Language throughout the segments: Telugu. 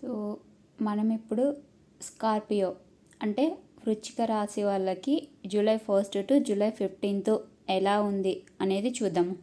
సో మనం ఇప్పుడు స్కార్పియో అంటే వృచ్చిక రాశి వాళ్ళకి July first to July fifteenth ఎలా ఉంది అనేది చూద్దాము.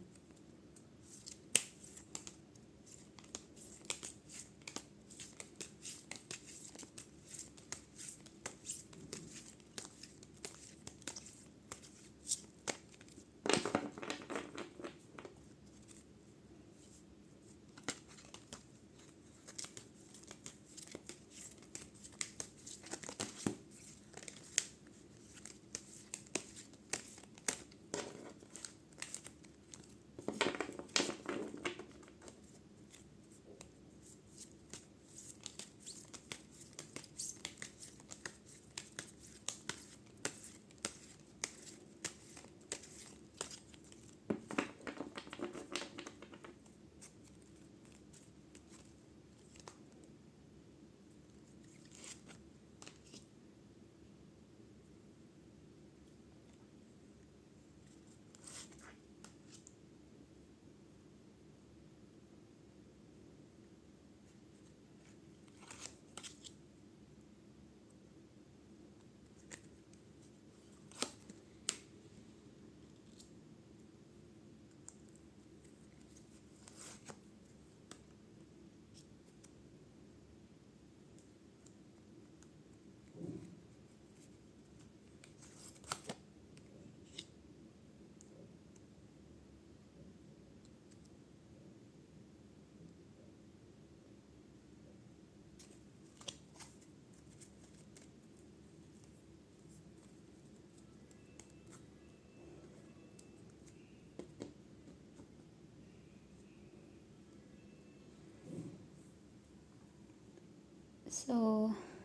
సో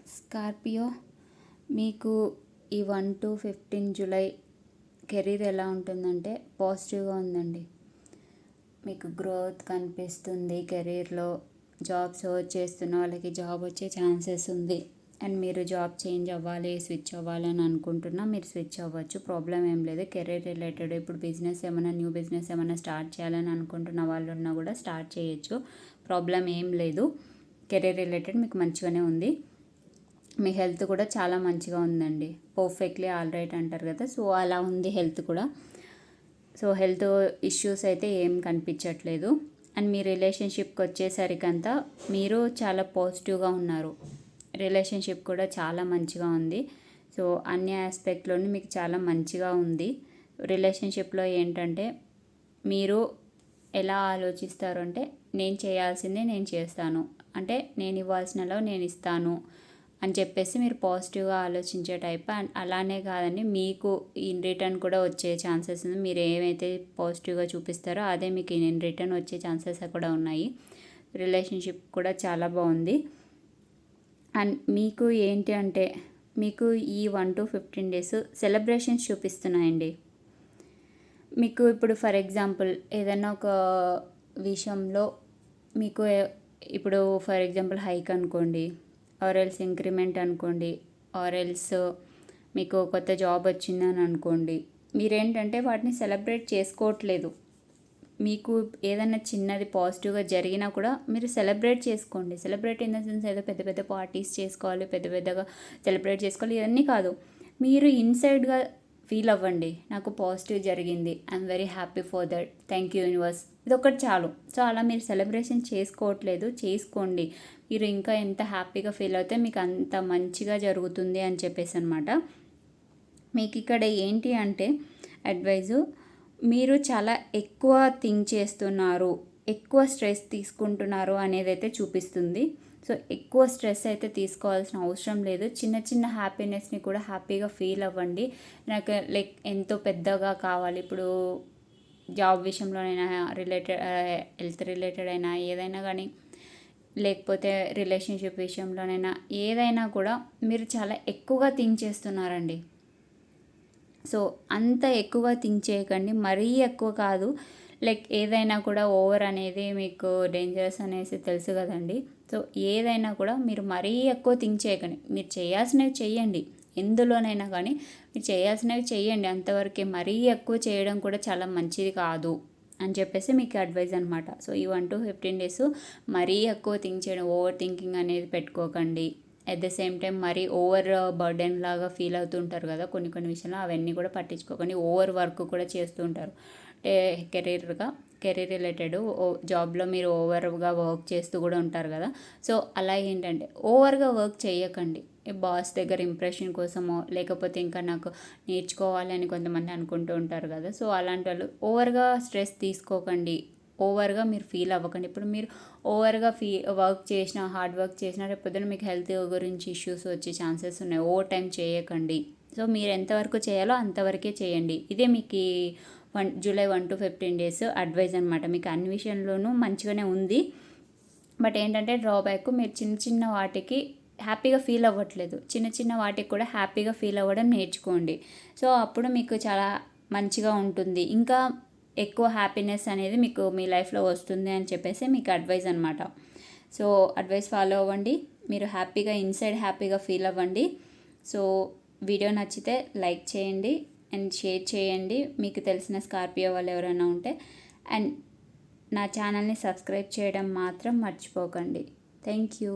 స్కార్పియో మీకు ఈ one to fifteen July career ఎలా ఉంటుందంటే పాజిటివ్గా ఉందండి. మీకు గ్రోత్ కనిపిస్తుంది కెరీర్లో. జాబ్ సర్చ్ చేస్తున్న వాళ్ళకి జాబ్ వచ్చే ఛాన్సెస్ ఉంది. అండ్ మీరు జాబ్ చేంజ్ అవ్వాలి స్విచ్ అవ్వాలి అని అనుకుంటున్నా మీరు స్విచ్ అవ్వచ్చు. ప్రాబ్లం ఏం లేదు. కెరీర్ రిలేటెడ్ ఇప్పుడు బిజినెస్ ఏమైనా న్యూ బిజినెస్ ఏమైనా స్టార్ట్ చేయాలని అనుకుంటున్న వాళ్ళు ఉన్నా కూడా స్టార్ట్ చేయొచ్చు. ప్రాబ్లం ఏం లేదు. కెరీర్ రిలేటెడ్ మీకు మంచిగానే ఉంది. మీ హెల్త్ కూడా చాలా మంచిగా ఉందండి. పర్ఫెక్ట్లీ ఆల్ రైట్ అంటారు కదా. సో అలా ఉంది హెల్త్ కూడా. సో హెల్త్ ఇష్యూస్ అయితే ఏం కనిపించట్లేదు. అండ్ మీ రిలేషన్షిప్కి వచ్చేసరికంతా మీరు చాలా పాజిటివ్గా ఉన్నారు. రిలేషన్షిప్ కూడా చాలా మంచిగా ఉంది. సో అన్ని ఆస్పెక్ట్లోని మీకు చాలా మంచిగా ఉంది. రిలేషన్షిప్లో ఏంటంటే మీరు ఎలా ఆలోచిస్తారు అంటే నేను చేయాల్సిందే నేను చేస్తాను. అంటే నేను ఇవ్వాల్సినలో నేను ఇస్తాను అని చెప్పేసి మీరు పాజిటివ్గా ఆలోచించే టైప్ అండ్ అలానే కాదండి. మీకు ఇన్ రిటర్న్ కూడా వచ్చే ఛాన్సెస్ ఉంది. మీరు ఏమైతే పాజిటివ్గా చూపిస్తారో అదే మీకు ఇన్ రిటర్న్ వచ్చే ఛాన్సెస్ కూడా ఉన్నాయి. రిలేషన్షిప్ కూడా చాలా బాగుంది. అండ్ మీకు ఏంటి అంటే మీకు ఈ one to fifteen days celebrations చూపిస్తున్నాయండి. మీకు ఇప్పుడు ఫర్ ఎగ్జాంపుల్ ఏదైనా ఒక విషయంలో మీకు ఇప్పుడు ఫర్ ఎగ్జాంపుల్ హైక్ అనుకోండి ఆర్ఎల్స్ ఇంక్రిమెంట్ అనుకోండి ఆర్ఎల్స్ మీకు కొత్త జాబ్ వచ్చిందని అనుకోండి మీరేంటంటే వాటిని సెలబ్రేట్ చేసుకోవట్లేదు. మీకు ఏదైనా చిన్నది పాజిటివ్గా జరిగినా కూడా మీరు సెలబ్రేట్ చేసుకోండి. సెలబ్రేట్ ఇన్ ద సెన్స్ ఏదో పెద్ద పెద్ద పార్టీస్ చేసుకోవాలి పెద్ద పెద్దగా సెలబ్రేట్ చేసుకోవాలి ఇవన్నీ కాదు. మీరు ఇన్సైడ్గా ఫీల్ అవ్వండి. నాకు పాజిటివ్ జరిగింది. I'm very happy for that. Thank you universe. ఇది ఒకటి చాలు. సో అలా మీరు సెలబ్రేషన్ చేసుకోవట్లేదు. చేసుకోండి. మీరు ఇంకా ఎంత హ్యాపీగా ఫీల్ అవుతే మీకు అంత మంచిగా జరుగుతుంది అని చెప్పేసి అనమాట మీకు ఇక్కడ ఏంటి అంటే అడ్వైజు మీరు చాలా ఎక్కువ థింక్ చేస్తున్నారు. ఎక్కువ స్ట్రెస్ తీసుకుంటున్నారు అనేది అయితే చూపిస్తుంది. సో ఎక్కువ స్ట్రెస్ అయితే తీసుకోవాల్సిన అవసరం లేదు. చిన్న చిన్న హ్యాపీనెస్ని కూడా హ్యాపీగా ఫీల్ అవ్వండి. నాకు లైక్ ఎంతో పెద్దగా కావాలి. ఇప్పుడు జాబ్ విషయంలోనైనా రిలేటెడ్ హెల్త్ రిలేటెడ్ అయినా ఏదైనా కానీ లేకపోతే రిలేషన్షిప్ విషయంలోనైనా ఏదైనా కూడా మీరు చాలా ఎక్కువగా థింక్ చేస్తున్నారండి. సో అంత ఎక్కువగా థింక్ చేయకండి. మరీ ఎక్కువ కాదు. లైక్ ఏదైనా కూడా ఓవర్ అనేది మీకు డేంజరస్ అనేసి తెలుసు కదండి. సో ఏదైనా కూడా మీరు మరీ ఎక్కువ థింక్ చేయకండి. మీరు చేయాల్సినవి చేయండి. ఎందులోనైనా కానీ మీరు చేయాల్సినవి చేయండి. అంతవరకే మరీ ఎక్కువ చేయడం కూడా చాలా మంచిది కాదు అని చెప్పేసి మీకు అడ్వైజ్ అనమాట సో ఈ వన్ టు ఫిఫ్టీన్ డేస్ మరీ ఎక్కువ థింక్ చేయడం ఓవర్ థింకింగ్ అనేది పెట్టుకోకండి. అట్ ద సేమ్ టైం మరీ ఓవర్ బర్డెన్ లాగా ఫీల్ అవుతుంటారు కదా కొన్ని కొన్ని విషయాలు అవన్నీ కూడా పట్టించుకోకండి. ఓవర్ వర్క్ కూడా చేస్తూ ఉంటారు. కెరీర్గా కెరీర్ రిలేటెడ్ జాబ్లో మీరు ఓవర్గా వర్క్ చేస్తూ కూడా ఉంటారు కదా. సో అలా ఏంటంటే ఓవర్గా వర్క్ చేయకండి. బాస్ దగ్గర ఇంప్రెషన్ కోసమో లేకపోతే ఇంకా నాకు నేర్చుకోవాలి అని కొంతమంది అనుకుంటూ ఉంటారు కదా. సో అలాంటి వాళ్ళు ఓవర్గా స్ట్రెస్ తీసుకోకండి. ఓవర్గా మీరు ఫీల్ అవ్వకండి. ఇప్పుడు మీరు ఓవర్గా ఫీ వర్క్ చేసిన హార్డ్ వర్క్ చేసిన రేపు పొద్దున మీకు హెల్త్ గురించి ఇష్యూస్ వచ్చే ఛాన్సెస్ ఉన్నాయి. ఓవర్ టైం చేయకండి. సో మీరు ఎంతవరకు చేయాలో అంతవరకే చేయండి. ఇదే మీకు one July one to fifteen days advice అనమాట మీకు అన్ని విషయంలోనూ మంచిగానే ఉంది. బట్ ఏంటంటే డ్రాబ్యాక్ మీరు చిన్న చిన్న వాటికి హ్యాపీగా ఫీల్ అవ్వట్లేదు. చిన్న చిన్న వాటికి కూడా హ్యాపీగా ఫీల్ అవ్వడం నేర్చుకోండి. సో అప్పుడు మీకు చాలా మంచిగా ఉంటుంది. ఇంకా ఎక్కువ హ్యాపీనెస్ అనేది మీకు మీ లైఫ్లో వస్తుంది అని చెప్పేసి మీకు అడ్వైజ్ అనమాట సో అడ్వైస్ ఫాలో అవ్వండి. మీరు హ్యాపీగా ఇన్సైడ్ హ్యాపీగా ఫీల్ అవ్వండి. సో వీడియో నచ్చితే లైక్ చేయండి. అండ్ షేర్ చేయండి. మీకు తెలిసిన స్కార్పియో వాళ్ళు ఎవరైనా ఉంటే. అండ్ నా ఛానల్ని సబ్స్క్రైబ్ చేయడం మాత్రం మర్చిపోకండి. Thank you